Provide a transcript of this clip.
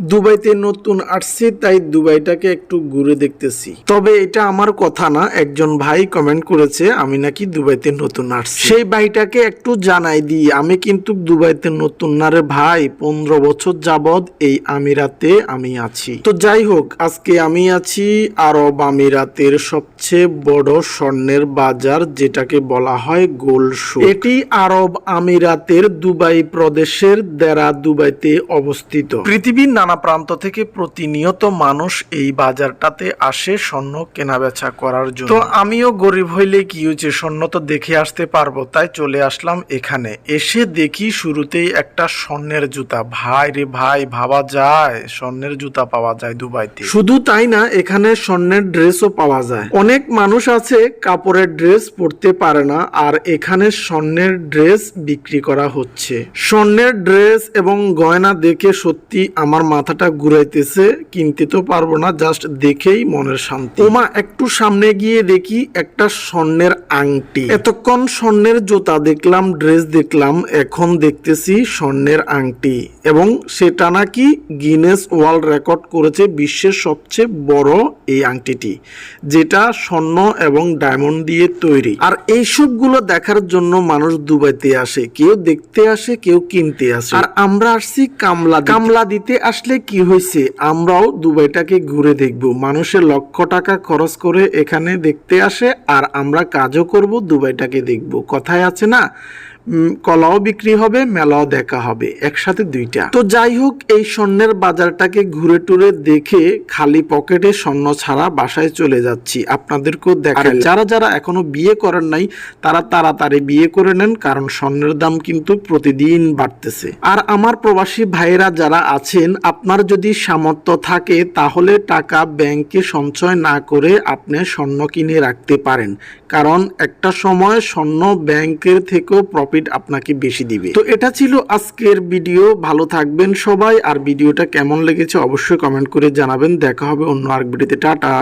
দুবাইতে নতুন আসছি, তাই দুবাইটাকে একটু ঘুরে দেখতেছি। তবে এটা আমার কথা না, একজন ভাই কমেন্ট করেছে, আমি নাকি দুবাইতে নতুন আসছি। সেই ভাইটাকে একটু জানাই দিই, আমি কিন্তু দুবাইতে নতুন না রে ভাই, পনেরো বছর যাবৎ এই আমিরাতে আমি আছি। তো যাই হোক, আজকে আমি আছি আরব আমিরাতের সবচেয়ে বড় স্বর্ণের বাজার, যেটাকে বলা হয় গোলসু এটি আরব আমিরাতের দুবাই প্রদেশের দেরা দুবাইতে অবস্থিত। পৃথিবীর নানা প্রান্ত থেকে প্রতিনিয়ত মানুষ এই বাজারটাতে আসে স্বর্ণ কেনাবেচা করার জন্য। তো আমিও গরিব হইলে কি হয়েছে স্বর্ণ তো দেখে আসতে পারব তাই চলে আসলাম এখানে। এসে দেখি শুরুতেই একটা স্বর্ণের জুতা। ভাই রে ভাই ভাবা যায় স্বর্ণের জুতা পাওয়া যায় দুবাইতে। শুধু তাই না এখানে স্বর্ণের ড্রেসও পাওয়া যায়। অনেক মানুষ আছে কাপড়ের ড্রেস পরতে পারে না আর এখানে স্বর্ণের ড্রেস বিক্রি করা হচ্ছে। স্বর্ণের ড্রেস এবং গয়না দেখে সত্যি আমার মাথাটা ঘুরাইতেছে কিনতে তো পারব না জাস্ট দেখেই মনের শান্তি। ওমা একটু সামনে গিয়ে দেখি একটা স্বর্ণের আংটি। এতক্ষণ স্বর্ণের জুতা দেখলাম ড্রেস দেখলাম এখন দেখতেছি স্বর্ণের আংটি। এবং সেটা নাকি গিনেস ওয়ার্ল্ড রেকর্ড করেছে বিশ্বের সবচেয়ে বড় এই আংটিটি যেটা স্বর্ণ এবং ডায়মন্ড দিয়ে তৈরি। আর এইসবগুলো দেখার জন্য মানুষ দুবাইতে আসে কেউ দেখতে আসে কেউ কিনতে আসে। আর আমরা আসছি কামলা। কামলা দিতে আসলে কি হয়েছে? আমরাও দুবাইটাকে ঘুরে দেখব। মানুষের লক্ষ টাকা খরচ করে এখানে দেখতে আসে, আর আমরা কাজও করব, দুবাইটাকে দেখব। কথায় আছে না কলাও বিক্রি হবে, মেলাও দেখা হবে, একসাথে দুইটা। তো যাই হোক, এই স্বর্ণের বাজারটাকে ঘুরে টুরে দেখে খালি পকেটে স্বর্ণ ছাড়া বাসায় চলে যাচ্ছি। আপনাদেরকেও দেখা যারা যারা এখনও বিয়ে করেন নাই, তারা তাড়াতাড়ি বিয়ে করে নেন, কারণ স্বর্ণের দাম কিন্তু প্রতিদিন বাড়তেছে। আর আমার প্রবাসী ভাইয়েরা যারা আছেন, আপনার যদি সামর্থ্য থাকে, তাহলে টাকা ব্যাংকে সঞ্চয় না করে আপনি স্বর্ণ কিনে রাখতে পারেন। কারণ একটা সময় স্বর্ণ ব্যাংকের থেকেও প্রফিট আপনাকে বেশি দিবে। তো এটা ছিল আজকের ভিডিও, ভালো থাকবেন সবাই, আর ভিডিওটা কেমন লেগেছে অবশ্যই কমেন্ট করে জানাবেন। দেখা হবে অন্য আরেক ভিডিওতে। টাটা!